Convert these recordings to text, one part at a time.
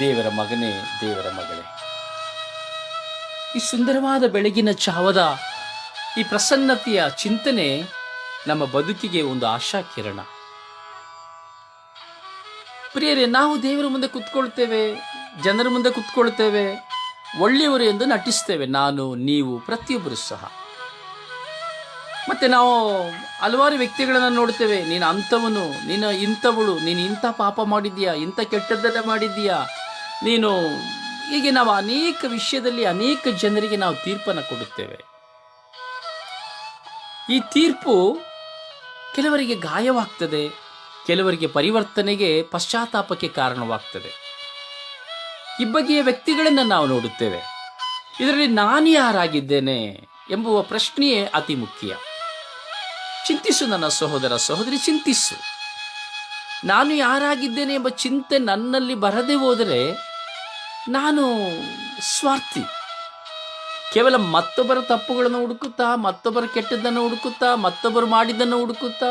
ದೇವರ ಮಗನೇ, ದೇವರ ಮಗಳೇ. ಈ ಸುಂದರವಾದ ಬೆಳಗಿನ ಚಾವದ, ಈ ಪ್ರಸನ್ನತೆಯ ಚಿಂತನೆ ನಮ್ಮ ಬದುಕಿಗೆ ಒಂದು ಆಶಾ ಕಿರಣ. ಪ್ರಿಯರೇ, ನಾವು ದೇವರ ಮುಂದೆ ಕುತ್ಕೊಳ್ತೇವೆ, ಜನರ ಮುಂದೆ ಕುತ್ಕೊಳ್ತೇವೆ, ಒಳ್ಳೆಯವರು ಎಂದು ನಟಿಸ್ತೇವೆ. ನಾನು, ನೀವು, ಪ್ರತಿಯೊಬ್ಬರು ಸಹ. ಮತ್ತೆ ನಾವು ಹಲವಾರು ವ್ಯಕ್ತಿಗಳನ್ನು ನೋಡ್ತೇವೆ ನೀನು ಅಂಥವನು, ನೀನು ಇಂಥವಳು, ನೀನು ಇಂಥ ಪಾಪ ಮಾಡಿದ್ಯಾ ಇಂಥ ಕೆಟ್ಟದ್ದನ್ನು ಮಾಡಿದ್ಯಾ ನೀನು ಹೀಗೆ ನಾವು ಅನೇಕ ವಿಷಯದಲ್ಲಿ ಅನೇಕ ಜನರಿಗೆ ನಾವು ತೀರ್ಪನ್ನು ಕೊಡುತ್ತೇವೆ. ಈ ತೀರ್ಪು ಕೆಲವರಿಗೆ ಗಾಯವಾಗ್ತದೆ, ಕೆಲವರಿಗೆ ಪರಿವರ್ತನೆಗೆ ಪಶ್ಚಾತ್ತಾಪಕ್ಕೆ ಕಾರಣವಾಗ್ತದೆ. ಈ ವ್ಯಕ್ತಿಗಳನ್ನು ನಾವು ನೋಡುತ್ತೇವೆ. ಇದರಲ್ಲಿ ನಾನು ಯಾರಾಗಿದ್ದೇನೆ ಎಂಬುವ ಪ್ರಶ್ನೆಯೇ ಅತಿ ಮುಖ್ಯ. ಚಿಂತಿಸು ನನ್ನ ಸಹೋದರ ಸಹೋದರಿ, ಚಿಂತಿಸು. ನಾನು ಯಾರಾಗಿದ್ದೇನೆ ಎಂಬ ಚಿಂತೆ ನನ್ನಲ್ಲಿ ಬರದೆ ಹೋದರೆ ನಾನು ಸ್ವಾರ್ಥಿ. ಕೇವಲ ಮತ್ತೊಬ್ಬರ ತಪ್ಪುಗಳನ್ನು ಹುಡುಕುತ್ತಾ, ಮತ್ತೊಬ್ಬರ ಕೆಟ್ಟದ್ದನ್ನು ಹುಡುಕುತ್ತಾ, ಮತ್ತೊಬ್ಬರು ಮಾಡಿದ್ದನ್ನು ಹುಡುಕುತ್ತಾ,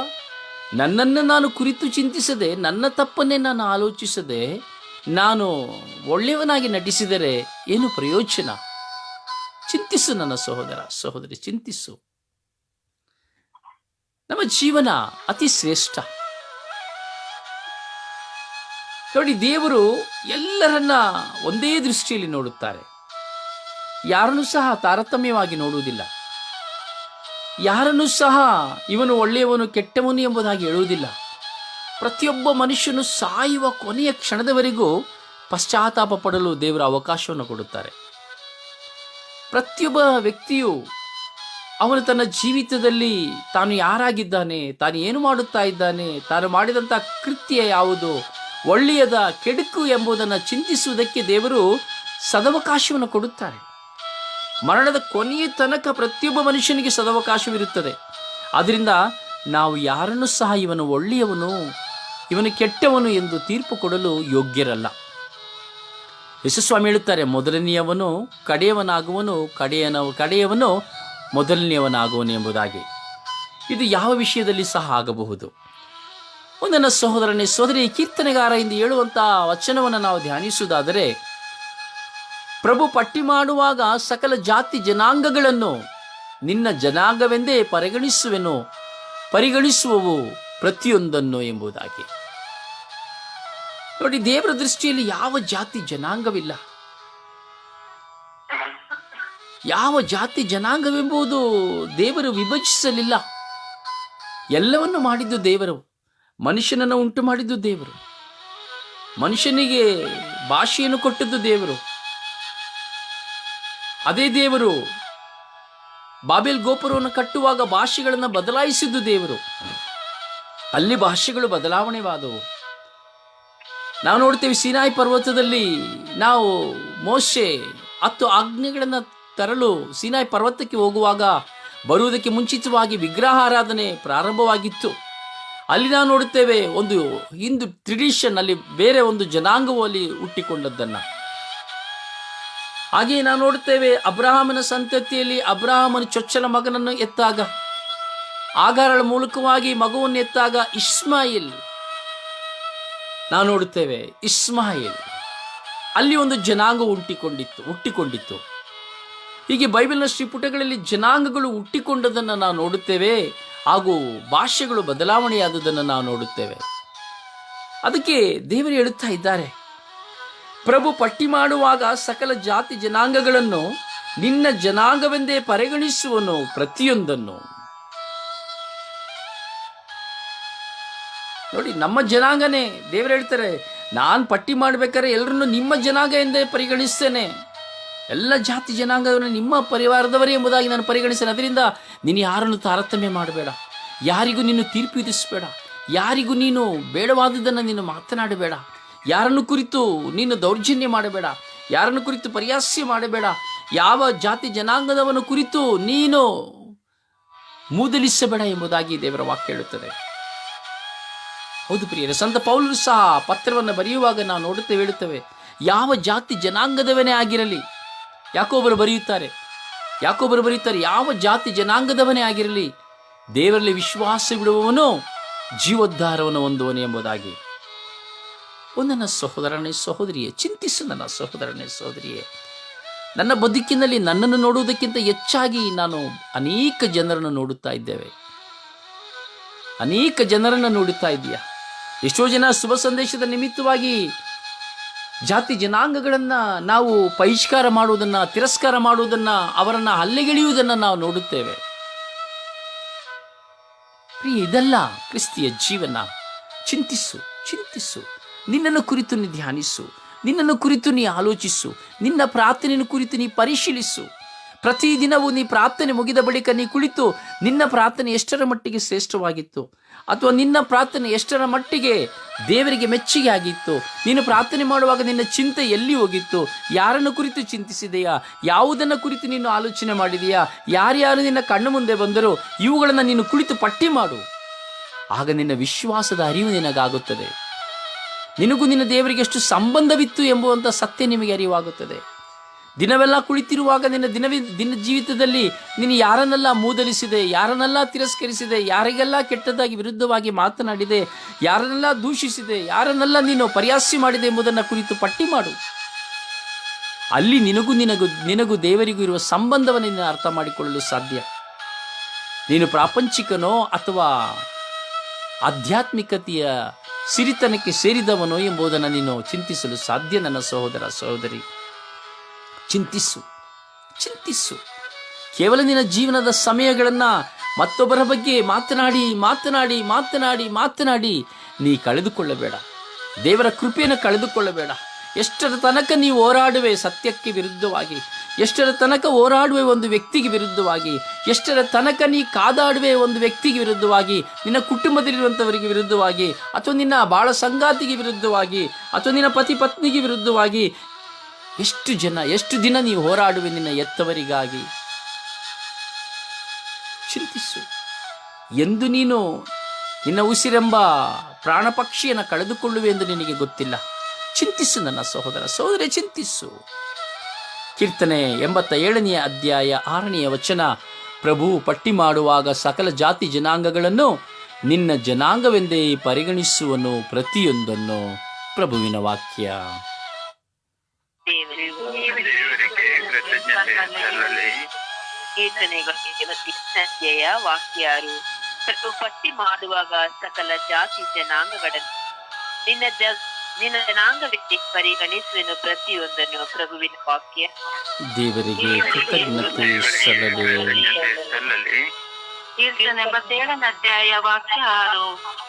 ನನ್ನನ್ನು ನಾನು ಕುರಿತು ಚಿಂತಿಸದೆ, ನನ್ನ ತಪ್ಪನ್ನೇ ನಾನು ಆಲೋಚಿಸದೆ, ನಾನು ಒಳ್ಳೆಯವನಾಗಿ ನಟಿಸಿದರೆ ಏನು ಪ್ರಯೋಜನ? ಚಿಂತಿಸು ನನ್ನ ಸಹೋದರ, ಸಹೋದರಿ, ಚಿಂತಿಸು. ನಮ್ಮ ಜೀವನ ಅತಿ ಶ್ರೇಷ್ಠ. ನೋಡಿ, ದೇವರು ಎಲ್ಲರನ್ನ ಒಂದೇ ದೃಷ್ಟಿಯಲ್ಲಿ ನೋಡುತ್ತಾರೆ. ಯಾರನ್ನು ಸಹ ತಾರತಮ್ಯವಾಗಿ ನೋಡುವುದಿಲ್ಲ. ಯಾರನ್ನು ಸಹ ಇವನು ಒಳ್ಳೆಯವನು, ಕೆಟ್ಟವನು ಎಂಬುದಾಗಿ ಹೇಳುವುದಿಲ್ಲ. ಪ್ರತಿಯೊಬ್ಬ ಮನುಷ್ಯನು ಸಾಯುವ ಕೊನೆಯ ಕ್ಷಣದವರೆಗೂ ಪಶ್ಚಾತ್ತಾಪ ಪಡಲು ದೇವರ ಅವಕಾಶವನ್ನು ಕೊಡುತ್ತಾರೆ. ಪ್ರತಿಯೊಬ್ಬ ವ್ಯಕ್ತಿಯು ಅವನು ತನ್ನ ಜೀವಿತದಲ್ಲಿ ತಾನು ಯಾರಾಗಿದ್ದಾನೆ, ತಾನು ಏನು ಮಾಡುತ್ತಾ ಇದ್ದಾನೆ, ತಾನು ಮಾಡಿದಂಥ ಕೃತ್ಯ ಯಾವುದು, ಒಳ್ಳೆಯದ ಕೆಡುಕು ಎಂಬುದನ್ನು ಚಿಂತಿಸುವುದಕ್ಕೆ ದೇವರು ಸದವಕಾಶವನ್ನು ಕೊಡುತ್ತಾರೆ. ಮರಣದ ಕೊನೆಯ ತನಕ ಪ್ರತಿಯೊಬ್ಬ ಮನುಷ್ಯನಿಗೆ ಸದವಕಾಶವಿರುತ್ತದೆ. ಆದ್ದರಿಂದ ನಾವು ಯಾರನ್ನು ಸಹ ಇವನು ಒಳ್ಳೆಯವನು, ಇವನು ಕೆಟ್ಟವನು ಎಂದು ತೀರ್ಪು ಕೊಡಲು ಯೋಗ್ಯರಲ್ಲ. ಯಶಸ್ವಾಮಿ ಹೇಳುತ್ತಾರೆ, ಮೊದಲನೆಯವನು ಕಡೆಯವನಾಗುವನು, ಕಡೆಯನ, ಕಡೆಯವನು ಮೊದಲನೆಯವನಾಗುವನು ಎಂಬುದಾಗಿ. ಇದು ಯಾವ ವಿಷಯದಲ್ಲಿ ಸಹ ಆಗಬಹುದು? ಒಂದನ್ನ ಸಹೋದರನೇ ಸೋದರಿ ಕೀರ್ತನೆಗಾರ ಎಂದು ಹೇಳುವಂತಹ ವಚನವನ್ನು ನಾವು ಧ್ಯಾನಿಸುವುದಾದರೆ, ಪ್ರಭು ಪಟ್ಟಿ ಮಾಡುವಾಗ ಸಕಲ ಜಾತಿ ಜನಾಂಗಗಳನ್ನು ನಿನ್ನ ಜನಾಂಗವೆಂದೇ ಪರಿಗಣಿಸುವೆನು, ಪರಿಗಣಿಸುವವು ಪ್ರತಿಯೊಂದನ್ನು ಎಂಬುದಾಗಿ. ನೋಡಿ, ದೇವರ ದೃಷ್ಟಿಯಲ್ಲಿ ಯಾವ ಜಾತಿ ಜನಾಂಗವಿಲ್ಲ. ಯಾವ ಜಾತಿ ಜನಾಂಗವೆಂಬುದು ದೇವರು ವಿಭಜಿಸಲಿಲ್ಲ. ಎಲ್ಲವನ್ನು ಮಾಡಿದ್ದು ದೇವರು, ಮನುಷ್ಯನನ್ನು ಉಂಟು ಮಾಡಿದ್ದು ದೇವರು, ಮನುಷ್ಯನಿಗೆ ಭಾಷೆಯನ್ನು ಕೊಟ್ಟದ್ದು ದೇವರು. ಅದೇ ದೇವರು ಬಾಬೆಲ್ ಗೋಪುರವನ್ನು ಕಟ್ಟುವಾಗ ಭಾಷೆಗಳನ್ನು ಬದಲಾಯಿಸಿದ್ದು ದೇವರು. ಅಲ್ಲಿ ಭಾಷೆಗಳು ಬದಲಾವಣೆವಾದವು. ನಾವು ನೋಡ್ತೇವೆ ಸಿನಾಯಿ ಪರ್ವತದಲ್ಲಿ ನಾವು ಮೋಶೆ ಹತ್ತು ಆಜ್ಞೆಗಳನ್ನು ತರಲು ಸಿನಾಯಿ ಪರ್ವತಕ್ಕೆ ಹೋಗುವಾಗ ಬರುವುದಕ್ಕೆ ಮುಂಚಿತವಾಗಿ ವಿಗ್ರಹಾರಾಧನೆ ಪ್ರಾರಂಭವಾಗಿತ್ತು. ಅಲ್ಲಿ ನಾವು ನೋಡುತ್ತೇವೆ ಒಂದು ಹಿಂದೂ ಟ್ರೆಡಿಷನ್ ಅಲ್ಲಿ ಬೇರೆ ಒಂದು ಜನಾಂಗವು ಅಲ್ಲಿ ಹುಟ್ಟಿಕೊಂಡದ್ದನ್ನು. ಹಾಗೆಯೇ ನಾವು ನೋಡುತ್ತೇವೆ ಅಬ್ರಾಹಮನ ಸಂತತಿಯಲ್ಲಿ ಅಬ್ರಾಹಮನ ಚೊಚ್ಚಲ ಮಗನನ್ನು ಎತ್ತಾಗ. ಆಗಾರಳ ಮೂಲಕವಾಗಿ ಮಗುವನ್ನು ಎತ್ತಾಗ ಇಸ್ಮಾಯಿಲ್. ನಾವು ನೋಡುತ್ತೇವೆ ಇಸ್ಮಾಯಿಲ್. ಅಲ್ಲಿ ಒಂದು ಜನಾಂಗ ಹುಟ್ಟಿಕೊಂಡಿತ್ತು ಹುಟ್ಟಿಕೊಂಡಿತ್ತು. ಹೀಗೆ ಬೈಬಲ್ನ ಶ್ರೀಪುಟಗಳಲ್ಲಿ ಜನಾಂಗಗಳು ಹುಟ್ಟಿಕೊಂಡದನ್ನು ನಾವು ನೋಡುತ್ತೇವೆ, ಹಾಗೂ ಭಾಷೆಗಳು ಬದಲಾವಣೆಯಾದುದನ್ನು ನಾವು ನೋಡುತ್ತೇವೆ. ಅದಕ್ಕೆ ದೇವರು ಹೇಳುತ್ತಾ ಇದ್ದಾರೆ, ಪ್ರಭು ಪಟ್ಟಿ ಮಾಡುವಾಗ ಸಕಲ ಜಾತಿ ಜನಾಂಗಗಳನ್ನು ನಿನ್ನ ಜನಾಂಗವೆಂದೇ ಪರಿಗಣಿಸುವನು ಪ್ರತಿಯೊಂದನ್ನು. ನೋಡಿ, ನಮ್ಮ ಜನಾಂಗನೇ, ದೇವರು ಹೇಳ್ತಾರೆ, ನಾನು ಪಟ್ಟಿ ಮಾಡಬೇಕಾದ್ರೆ ಎಲ್ಲರನ್ನು ನಿಮ್ಮ ಜನಾಂಗ ಎಂದೇ ಪರಿಗಣಿಸ್ತೇನೆ. ಎಲ್ಲ ಜಾತಿ ಜನಾಂಗವನ್ನು ನಿಮ್ಮ ಪರಿವಾರದವರೇ ಎಂಬುದಾಗಿ ನಾನು ಪರಿಗಣಿಸ್ತೇನೆ ಅದರಿಂದ ನೀನು ಯಾರನ್ನು ತಾರತಮ್ಯ ಮಾಡಬೇಡ. ಯಾರಿಗೂ ನೀನು ತೀರ್ಪು ವಿಧಿಸಬೇಡ ಯಾರಿಗೂ ನೀನು ಬೇಡವಾದುದನ್ನು ನೀನು ಮಾತನಾಡಬೇಡ. ಯಾರನ್ನು ಕುರಿತು ನೀನು ದೌರ್ಜನ್ಯ ಮಾಡಬೇಡ. ಯಾರನ್ನು ಕುರಿತು ಪರ್ಯಾಸ್ಯ ಮಾಡಬೇಡ. ಯಾವ ಜಾತಿ ಜನಾಂಗದವನ ಕುರಿತು ನೀನು ಮೂದಲಿಸಬೇಡ ಎಂಬುದಾಗಿ ದೇವರ ವಾಕ್ಯ ಹೇಳುತ್ತದೆ. ಹೌದು ಪ್ರಿಯರೇ, ಸಂತ ಪೌಲರು ಸಹ ಪತ್ರವನ್ನು ಬರೆಯುವಾಗ ನಾವು ನೋಡುತ್ತೇವೆ, ಹೇಳುತ್ತೇವೆ, ಯಾವ ಜಾತಿ ಜನಾಂಗದವನೇ ಆಗಿರಲಿ ಯಾಕೊಬ್ಬರು ಬರೆಯುತ್ತಾರೆ. ಯಾಕೊಬ್ಬರು ಬರೆಯುತ್ತಾರೆ, ಯಾವ ಜಾತಿ ಜನಾಂಗದವನೇ ಆಗಿರಲಿ, ದೇವರಲ್ಲಿ ವಿಶ್ವಾಸ ಬಿಡುವವನು ಜೀವೋದ್ಧಾರವನ್ನು ಹೊಂದುವನು ಎಂಬುದಾಗಿ. ನನ್ನ ಸಹೋದರನೇ ಸಹೋದರಿಯೇ, ಚಿಂತಿಸು ನನ್ನ ಸಹೋದರನೇ ಸಹೋದರಿಯೇ. ನನ್ನ ಬದುಕಿನಲ್ಲಿ ನನ್ನನ್ನು ನೋಡುವುದಕ್ಕಿಂತ ಹೆಚ್ಚಾಗಿ ನಾನು ಅನೇಕ ಜನರನ್ನು ನೋಡುತ್ತಾ ಇದ್ದೇವೆ. ಅನೇಕ ಜನರನ್ನು ನೋಡುತ್ತಾ ಇದೆಯಾ ಎಷ್ಟೋ ಜನ ಶುಭ ಸಂದೇಶದ ನಿಮಿತ್ತವಾಗಿ ಜಾತಿ ಜನಾಂಗಗಳನ್ನು ನಾವು ಬಹಿಷ್ಕಾರ ಮಾಡುವುದನ್ನು, ತಿರಸ್ಕಾರ ಮಾಡುವುದನ್ನು, ಅವರನ್ನು ಹಲ್ಲೆಗೆಳೆಯುವುದನ್ನು ನಾವು ನೋಡುತ್ತೇವೆ. ಪ್ರಿಯ, ಇದಲ್ಲ ಕ್ರಿಸ್ತಿಯ ಜೀವನ. ಚಿಂತಿಸು ಚಿಂತಿಸು. ನಿನ್ನನ್ನು ಕುರಿತು ನೀ ಧ್ಯಾನಿಸು. ನಿನ್ನನ್ನು ಕುರಿತು ನೀ ಆಲೋಚಿಸು. ನಿನ್ನ ಪ್ರಾರ್ಥನೆಯನ್ನು ಕುರಿತು ನೀ ಪರಿಶೀಲಿಸು. ಪ್ರತಿದಿನವೂ ನೀ ಪ್ರಾರ್ಥನೆ ಮುಗಿದ ಬಳಿಕ ನೀ ಕುಳಿತು ನಿನ್ನ ಪ್ರಾರ್ಥನೆ ಎಷ್ಟರ ಮಟ್ಟಿಗೆ ಶ್ರೇಷ್ಠವಾಗಿತ್ತು? ಅಥವಾ ನಿನ್ನ ಪ್ರಾರ್ಥನೆ ಎಷ್ಟರ ಮಟ್ಟಿಗೆ ದೇವರಿಗೆ ಮೆಚ್ಚುಗೆ ಆಗಿತ್ತು? ನೀನು ಪ್ರಾರ್ಥನೆ ಮಾಡುವಾಗ ನಿನ್ನ ಚಿಂತೆ ಎಲ್ಲಿ ಹೋಗಿತ್ತು? ಯಾರನ್ನು ಕುರಿತು ಚಿಂತಿಸಿದೆಯಾ? ಯಾವುದನ್ನು ಕುರಿತು ನೀನು ಆಲೋಚನೆ ಮಾಡಿದೆಯಾ? ಯಾರ್ಯಾರು ನಿನ್ನ ಕಣ್ಣು ಮುಂದೆ ಬಂದರೂ ಇವುಗಳನ್ನು ನೀನು ಕುಳಿತು ಪಟ್ಟಿ ಮಾಡು. ಆಗ ನಿನ್ನ ವಿಶ್ವಾಸದ ಅರಿವು ನಿನಗಾಗುತ್ತದೆ. ನಿನಗೂ ನಿನ್ನ ದೇವರಿಗೆ ಎಷ್ಟು ಸಂಬಂಧವಿತ್ತು ಎಂಬುವಂಥ ಸತ್ಯ ನಿಮಗೆ ಅರಿವಾಗುತ್ತದೆ. ದಿನವೆಲ್ಲ ಕುಳಿತಿರುವಾಗ ನಿನ್ನ ದಿನವಿ ದಿನ ಜೀವಿತದಲ್ಲಿ ನೀನು ಯಾರನ್ನೆಲ್ಲ ಮೂದಲಿಸಿದೆ, ಯಾರನ್ನೆಲ್ಲ ತಿರಸ್ಕರಿಸಿದೆ, ಯಾರಿಗೆಲ್ಲ ಕೆಟ್ಟದಾಗಿ ವಿರುದ್ಧವಾಗಿ ಮಾತನಾಡಿದೆ, ಯಾರನ್ನೆಲ್ಲ ದೂಷಿಸಿದೆ, ಯಾರನ್ನೆಲ್ಲ ನೀನು ಪರ್ಯಾಸಿ ಮಾಡಿದೆ ಎಂಬುದನ್ನು ಕುರಿತು ಪಟ್ಟಿ ಮಾಡು. ಅಲ್ಲಿ ನಿನಗೂ ನಿನಗೂ ನಿನಗೂ ದೇವರಿಗೂ ಇರುವ ಸಂಬಂಧವನ್ನು ನೀನು ಅರ್ಥ ಮಾಡಿಕೊಳ್ಳಲು ಸಾಧ್ಯ. ನೀನು ಪ್ರಾಪಂಚಿಕನೋ ಅಥವಾ ಆಧ್ಯಾತ್ಮಿಕತೆಯ ಸಿರಿತನಕ್ಕೆ ಸೇರಿದವನೋ ಎಂಬುದನ್ನು ನೀನು ಚಿಂತಿಸಲು ಸಾಧ್ಯ, ನನ್ನ ಸಹೋದರ ಸಹೋದರಿ. ಚಿಂತಿಸು ಚಿಂತಿಸು. ಕೇವಲ ನಿನ್ನ ಜೀವನದ ಸಮಯಗಳನ್ನು ಮತ್ತೊಬ್ಬರ ಬಗ್ಗೆ ಮಾತನಾಡಿ ಮಾತನಾಡಿ ಮಾತನಾಡಿ ಮಾತನಾಡಿ ನೀ ಕಳೆದುಕೊಳ್ಳಬೇಡ. ದೇವರ ಕೃಪೆಯನ್ನು ಕಳೆದುಕೊಳ್ಳಬೇಡ. ಎಷ್ಟರ ತನಕ ನೀವು ಹೋರಾಡುವೆ ಸತ್ಯಕ್ಕೆ ವಿರುದ್ಧವಾಗಿ, ಎಷ್ಟರ ತನಕ ಹೋರಾಡುವೆ ಒಂದು ವ್ಯಕ್ತಿಗೆ ವಿರುದ್ಧವಾಗಿ, ಎಷ್ಟರ ತನಕ ನೀ ಕಾದಾಡುವೆ ಒಂದು ವ್ಯಕ್ತಿಗೆ ವಿರುದ್ಧವಾಗಿ, ನಿನ್ನ ಕುಟುಂಬದಲ್ಲಿರುವಂಥವರಿಗೆ ವಿರುದ್ಧವಾಗಿ, ಅಥವಾ ನಿನ್ನ ಬಾಳ ಸಂಗಾತಿಗೆ ವಿರುದ್ಧವಾಗಿ, ಅಥವಾ ನಿನ್ನ ಪತಿ ಪತ್ನಿಗೆ ವಿರುದ್ಧವಾಗಿ ಎಷ್ಟು ಜನ, ಎಷ್ಟು ದಿನ ನೀವು ಹೋರಾಡುವೆ ನಿನ್ನ ಎತ್ತವರಿಗಾಗಿ ಚಿಂತಿಸು. ಎಂದು ನೀನು ನಿನ್ನ ಉಸಿರೆಂಬ ಪ್ರಾಣ ಪಕ್ಷಿಯನ್ನು ಕಳೆದುಕೊಳ್ಳುವೆ ಎಂದು ನಿನಗೆ ಗೊತ್ತಿಲ್ಲ. ಚಿಂತಿಸು ನನ್ನ ಸಹೋದರ ಸಹೋದರ, ಚಿಂತಿಸು. ಕೀರ್ತನೆ ಎಂಬತ್ತ ಏಳನೆಯ ಅಧ್ಯಾಯ ಆರನೆಯ ವಚನ, ಪ್ರಭು ಪಟ್ಟಿ ಮಾಡುವಾಗ ಸಕಲ ಜಾತಿ ಜನಾಂಗಗಳನ್ನು ನಿನ್ನ ಜನಾಂಗವೆಂದೇ ಪರಿಗಣಿಸುವನು ಪ್ರತಿಯೊಂದನ್ನು. ಪ್ರಭುವಿನ ವಾಕ್ಯ. ಕೀರ್ತನೆಗಳಿಗೆ ಸಂಜೆಯ ವಾಕ್ಯಾರು. ಪಟ್ಟಿ ಮಾಡುವಾಗ ಸಕಲ ಜಾತಿ ಜನಾಂಗಗಳನ್ನು ನಿನ್ನ ಜ ನಿನ್ನ ಜನಾಂಗವೆತ್ತಿ ಪರಿಗಣಿಸುವೆನು ಪ್ರತಿಯೊಂದನ್ನು ಪ್ರಭುವಿನ ವಾಕ್ಯ. ದೇವರಿಗೆ ಕೃತಜ್ಞತೆ ಸಲ್ಲಲಿ. ಕೀರ್ತನೆ ಎಂಬತ್ತೇಳನೇ ಅಧ್ಯಾಯ ವಾಕ್ಯ ಆರು.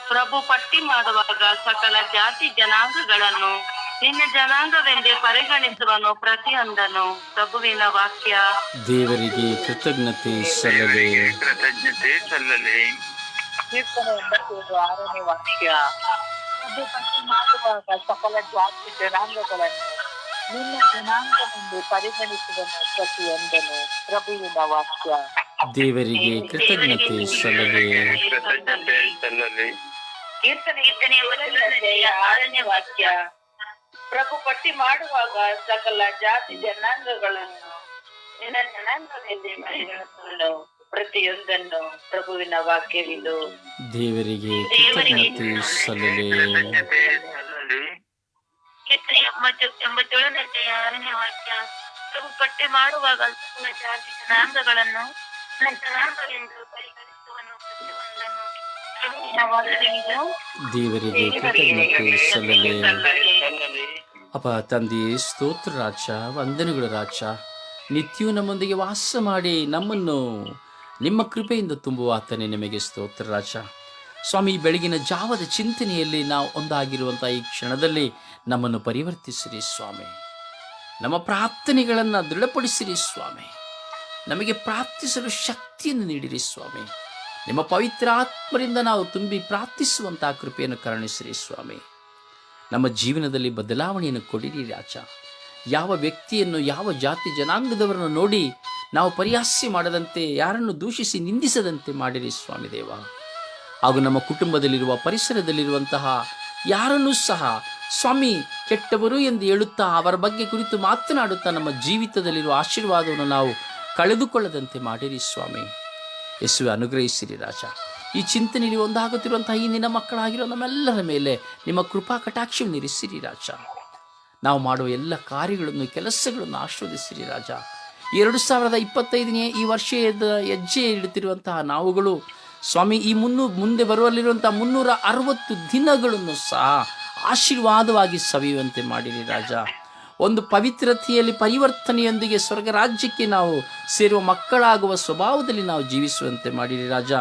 ಪ್ರಭು ಪಟ್ಟಿ ಮಾಡುವಾಗ ಸಕಲ ಜಾತಿ ಜನಾಂಗಗಳನ್ನು ನಿನ್ನ ಜನಾಂಗವೆಂದೇ ಪರಿಗಣಿಸುವನು ಪ್ರತಿಯೊಂದನು. ಪ್ರಭುವಿನ ವಾಕ್ಯ. ದೇವರಿಗೆ ಕೃತಜ್ಞತೆ ಸಲ್ಲಲಿ. ಕೃತಜ್ಞತೆ ಸಲ್ಲಲಿ. ಕೀರ್ತನೆ ಎಂಬತ್ತೇಳು ಆರನೇ ವಾಕ್ಯ ಮಾಡುವಾಗ ಸಕಲ ಜಾತಿ ಜನಾಂಗಗಳನ್ನು ನಿನ್ನ ಜನಾಂಗವೆಂದು ಪರಿಗಣಿಸುವನು ಪ್ರತಿಯೊಂದನು. ಪ್ರಭುವಿನ ವಾಕ್ಯ. ದೇವರಿಗೆ ಕೃತಜ್ಞತೆ ಸಲ್ಲಲಿ. ಕೃತಜ್ಞತೆ ಸಲ್ಲಲಿ. ಕೀರ್ತನೆ ಕೀರ್ತನೆ ಆರನೇ ವಾಕ್ಯ. ಪ್ರಭು ಪಟ್ಟಿ ಮಾಡುವಾಗ ಸಕಲ ಜಾತಿ ಜನಾಂಗಗಳನ್ನು ನಿನ್ನ ಜನಾಂಗದಲ್ಲಿ ಪರಿಗಣಿಸುವನು ಪ್ರತಿಯೊಂದನ್ನು ಪ್ರಭುವಿನ ವಾಕ್ಯವಿದು ದೇವರಿಗೆ ಕೃತಜ್ಞತೆ ಸಲ್ಲಲಿ ಕೃತಜ್ಞತೆ ಸಲ್ಲಲಿ. ಕೀರ್ತನೆ ಎಂಬತ್ತು ಎಂಬತ್ತೇಳನೇ ಆರನೇ ವಾಕ್ಯ ಪ್ರಭು ಪಟ್ಟಿ ಮಾಡುವಾಗ ಸಕಲ ಜಾತಿ ಜನಾಂಗಗಳನ್ನು ಪರಿಗಣಿಸುವ ಜನಾಂಗವೆಂದು ಪರಿಗಣಿಸುವನು ಪ್ರತಿಯೊಂದನ್ನು ಪ್ರಭುವಿನ ದೇವರಿಗೆ ಕೃತಜ್ಞತೆ ಸಲ್ಲಲಿ. ಅಪ್ಪ ತಂದೆ ಸ್ತೋತ್ರ ರಾಜ, ವಂದನೆಗಳು ರಾಜ. ನಿತ್ಯವೂ ನಮ್ಮೊಂದಿಗೆ ವಾಸ ಮಾಡಿ ನಮ್ಮನ್ನು ನಿಮ್ಮ ಕೃಪೆಯಿಂದ ತುಂಬುವ ಆತನೇ ನಿಮಗೆ ಸ್ತೋತ್ರ ರಾಜ. ಸ್ವಾಮಿ ಬೆಳಗಿನ ಜಾವದ ಚಿಂತನೆಯಲ್ಲಿ ನಾವು ಒಂದಾಗಿರುವಂಥ ಈ ಕ್ಷಣದಲ್ಲಿ ನಮ್ಮನ್ನು ಪರಿವರ್ತಿಸಿರಿ ಸ್ವಾಮಿ. ನಮ್ಮ ಪ್ರಾರ್ಥನೆಗಳನ್ನು ದೃಢಪಡಿಸಿರಿ ಸ್ವಾಮಿ. ನಮಗೆ ಪ್ರಾರ್ಥಿಸಲು ಶಕ್ತಿಯನ್ನು ನೀಡಿರಿ ಸ್ವಾಮಿ. ನಿಮ್ಮ ಪವಿತ್ರ ಆತ್ಮರಿಂದ ನಾವು ತುಂಬಿ ಪ್ರಾರ್ಥಿಸುವಂತಹ ಕೃಪೆಯನ್ನು ಕರುಣಿಸಿರಿ ಸ್ವಾಮಿ. ನಮ್ಮ ಜೀವನದಲ್ಲಿ ಬದಲಾವಣೆಯನ್ನು ಕೊಡಿರಿ ರಾಜ. ಯಾವ ವ್ಯಕ್ತಿಯನ್ನು, ಯಾವ ಜಾತಿ ಜನಾಂಗದವರನ್ನು ನೋಡಿ ನಾವು ಪರಿಹಾಸ್ಯ ಮಾಡದಂತೆ, ಯಾರನ್ನು ದೂಷಿಸಿ ನಿಂದಿಸದಂತೆ ಮಾಡಿರಿ ಸ್ವಾಮಿ ದೇವ. ಹಾಗೂ ನಮ್ಮ ಕುಟುಂಬದಲ್ಲಿರುವ ಪರಿಸರದಲ್ಲಿರುವಂತಹ ಯಾರನ್ನೂ ಸಹ ಸ್ವಾಮಿ ಕೆಟ್ಟವರು ಎಂದು ಹೇಳುತ್ತಾ ಅವರ ಬಗ್ಗೆ ಕುರಿತು ಮಾತನಾಡುತ್ತಾ ನಮ್ಮ ಜೀವಿತದಲ್ಲಿರುವ ಆಶೀರ್ವಾದವನ್ನು ನಾವು ಕಳೆದುಕೊಳ್ಳದಂತೆ ಮಾಡಿರಿ ಸ್ವಾಮಿ. ಯೇಸುವೆ, ಅನುಗ್ರಹಿಸಿರಿ ರಾಜ. ಈ ಚಿಂತನೆಯಲ್ಲಿ ಒಂದಾಗುತ್ತಿರುವಂತಹ ಈ ನಿನ್ನ ಮಕ್ಕಳಾಗಿರೋ ನಮ್ಮೆಲ್ಲರ ಮೇಲೆ ನಿಮ್ಮ ಕೃಪಾ ಕಟಾಕ್ಷ ನಿರಿಸಿರಿ ರಾಜ. ನಾವು ಮಾಡುವ ಎಲ್ಲ ಕಾರ್ಯಗಳನ್ನು ಕೆಲಸಗಳನ್ನು ಆಶೀರ್ವದಿಸಿರಿ ರಾಜ. ಎರಡು ಸಾವಿರದ ಇಪ್ಪತ್ತೈದನೇ ಈ ವರ್ಷದ ಹೆಜ್ಜೆ ಇಡುತ್ತಿರುವಂತಹ ನಾವುಗಳು, ಸ್ವಾಮಿ, ಈ ಮುನ್ನು ಮುಂದೆ ಬರುವಲ್ಲಿರುವಂತಹ ಮುನ್ನೂರ ಅರವತ್ತು ದಿನಗಳನ್ನು ಸಹ ಆಶೀರ್ವಾದವಾಗಿ ಸವಿಯುವಂತೆ ಮಾಡಿರಿ ರಾಜ. ಒಂದು ಪವಿತ್ರತೆಯಲ್ಲಿ ಪರಿವರ್ತನೆಯೊಂದಿಗೆ ಸ್ವರ್ಗ ರಾಜ್ಯಕ್ಕೆ ನಾವು ಸೇರುವ ಮಕ್ಕಳಾಗುವ ಸ್ವಭಾವದಲ್ಲಿ ನಾವು ಜೀವಿಸುವಂತೆ ಮಾಡಿರಿ ರಾಜ.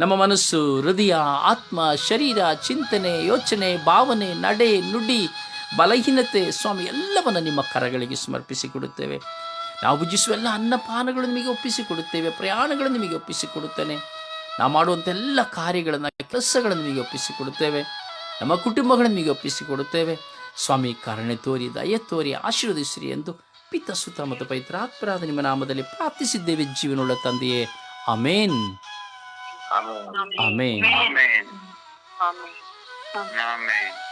ನಮ್ಮ ಮನಸ್ಸು, ಹೃದಯ, ಆತ್ಮ, ಶರೀರ, ಚಿಂತನೆ, ಯೋಚನೆ, ಭಾವನೆ, ನಡೆ, ನುಡಿ, ಬಲಹೀನತೆ, ಸ್ವಾಮಿ, ಎಲ್ಲವನ್ನು ನಿಮ್ಮ ಕರಗಳಿಗೆ ಸಮರ್ಪಿಸಿಕೊಡುತ್ತೇವೆ. ನಾವು ಭುಜಿಸುವ ಎಲ್ಲ ಅನ್ನಪಾನಗಳು ನಿಮಗೆ ಒಪ್ಪಿಸಿಕೊಡುತ್ತೇವೆ, ಪ್ರಯಾಣಗಳನ್ನು ನಿಮಗೆ ಒಪ್ಪಿಸಿಕೊಡುತ್ತೇನೆ. ನಾವು ಮಾಡುವಂಥ ಎಲ್ಲ ಕಾರ್ಯಗಳನ್ನು, ಕೆಲಸಗಳನ್ನು ನಿಮಗೆ ಒಪ್ಪಿಸಿಕೊಡುತ್ತೇವೆ. ನಮ್ಮ ಕುಟುಂಬಗಳನ್ನು ನಿಮಗೆ ಒಪ್ಪಿಸಿಕೊಡುತ್ತೇವೆ. ಸ್ವಾಮಿ, ಕರುಣೆ ತೋರಿ, ದಯ ತೋರಿ, ಆಶೀರ್ವದಿಸಿರಿ ಎಂದು ಪಿತ, ಸುತ ಮತ್ತು ಪೈತ್ರಾತ್ಮರಾದ ನಿಮ್ಮ ನಾಮದಲ್ಲಿ ಪ್ರಾರ್ಥಿಸಿದ್ದೇವೆ ಜೀವನೋಳ ತಂದೆಯೇ. Amen Amén. Amén. Amén. Amén. Amén.